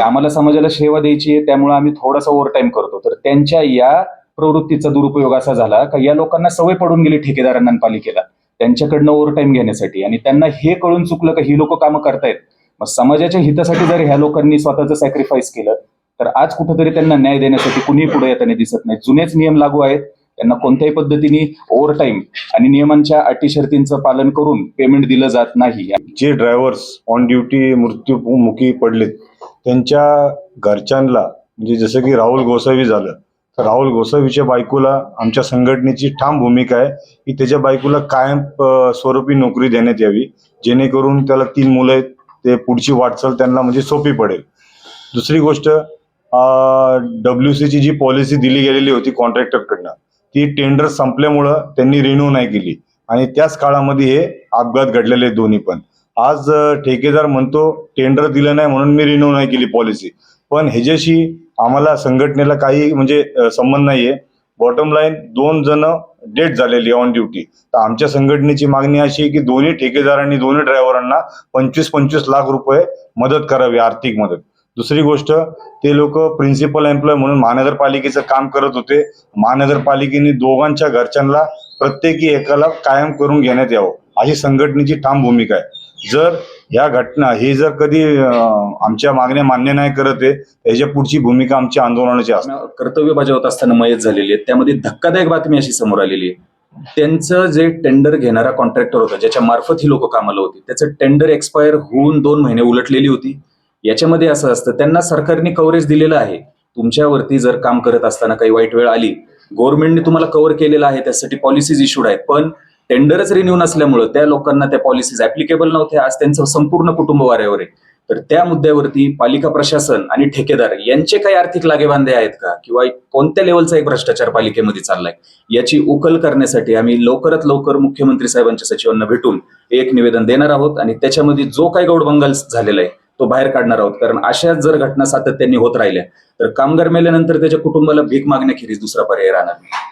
की आम्हाला समाजाला सेवा द्यायची आहे त्यामुळे आम्ही थोडासा ओव्हर टाइम करतो. तर त्यांच्या या प्रवृत्तीचा दुरुपयोग असा झाला का या लोकांना सवय पडून गेली ठेकेदारांना पालिकेला त्यांच्याकडनं ओव्हर टाइम घेण्यासाठी. आणि त्यांना हे कळून चुकलं का ही लोक कामं करतायत. मग समाजाच्या हितासाठी जर ह्या लोकांनी स्वतःचं सॅक्रिफाईस केलं तर आज कुठेतरी त्यांना न्याय देण्यासाठी कुणीही पुढे येताना दिसत नाही. जुनेच नियम लागू आहेत. त्यांना कोणत्याही पद्धतीने ओव्हर टाईम आणि नियमांच्या अटी शर्तींचं पालन करून पेमेंट दिलं जात नाही. जे ड्रायव्हर्स ऑन ड्युटी मृत्यूमुखी पडलेत त्यांच्या घरच्यांना म्हणजे जसं की राहुल गोसावी झालं तर राहुल गोसावीच्या बायकोला आमच्या संघटनेची ठाम भूमिका आहे की त्याच्या बायकोला कायम स्वरूपी नोकरी देण्यात यावी जेणेकरून त्याला तीन मुलं आहेत ते पुढची वाटचाल त्यांना म्हणजे सोपी पडेल. दुसरी गोष्ट डब्ल्यू सीची जी पॉलिसी दिली गेलेली होती कॉन्ट्रॅक्टरकडनं ती टेंडर संपल्यामुळं त्यांनी रिन्यू नाही केली. आणि त्याच काळामध्ये हे अपघात घडलेले दोन्ही पण. आज ठेकेदार म्हणतो टेंडर दिलं नाही म्हणून मी रिन्यू नाही केली पॉलिसी पण ह्याच्याशी आम्हाला संघटनेला काही म्हणजे संबंध नाहीये. बॉटम लाईन दोन जण डेट झालेली ऑन ड्युटी तर आमच्या संघटनेची मागणी अशी आहे की दोन्ही ठेकेदारांनी दोन्ही ड्रायव्हरांना पंचवीस पंचवीस लाख रुपये मदत करावी आर्थिक मदत. दुसरी गोष्ट ते लोक प्रिन्सिपल एम्प्लॉय म्हणून महानगरपालिकेचं काम करत होते. महानगरपालिकेने दोघांच्या घरच्यांना प्रत्येकी एकाला कायम करून घेण्यात यावं. अशी संघटनेची ठाम भूमिका आहे. जर ह्या घटना हे जर कधी आमच्या मागण्या मान्य नाही करत आहे त्याच्या पुढची भूमिका आमच्या आंदोलनाची असते. कर्तव्य बजावत असताना मयत झालेली आहे त्यामध्ये धक्कादायक बातमी अशी समोर आलेली आहे. त्यांचं जे टेंडर घेणारा कॉन्ट्रॅक्टर होता ज्याच्या मार्फत ही लोक कामाला होती त्याचं टेंडर एक्सपायर होऊन दोन महिने उलटलेली होती. याच्यामध्ये असं असतं त्यांना सरकारने कव्हरेज दिलेलं आहे. तुमच्यावरती जर काम करत असताना काही वाईट वेळ आली गव्हर्नमेंटने तुम्हाला कव्हर केलेलं आहे त्यासाठी पॉलिसीज इश्यूड आहेत. पण टेंडरच रिन्यू नसल्यामुळं त्या लोकांना त्या पॉलिसीज ऍप्लिकेबल नव्हत्या आज त्यांचं संपूर्ण कुटुंब वाऱ्यावर आहे. तर त्या मुद्द्यावरती पालिका प्रशासन आणि ठेकेदार यांचे काही आर्थिक लागेबांधे आहेत का? किंवा कोणत्या लेवलचा एक भ्रष्टाचार पालिकेमध्ये चाललाय? याची उकल करण्यासाठी आम्ही लवकरात लवकर मुख्यमंत्री साहेबांच्या सचिवांना भेटून एक निवेदन देणार आहोत आणि त्याच्यामध्ये जो काही गौडबंगाल झालेला आहे तो बाहेर काढणार आहोत. कारण अशाच जर घटना सातत्याने होत राहिल्या तर कामगार मेल्यानंतर त्याच्या कुटुंबाला भीक मागण्याखेरीज दुसरा पर्याय राहणार नाही.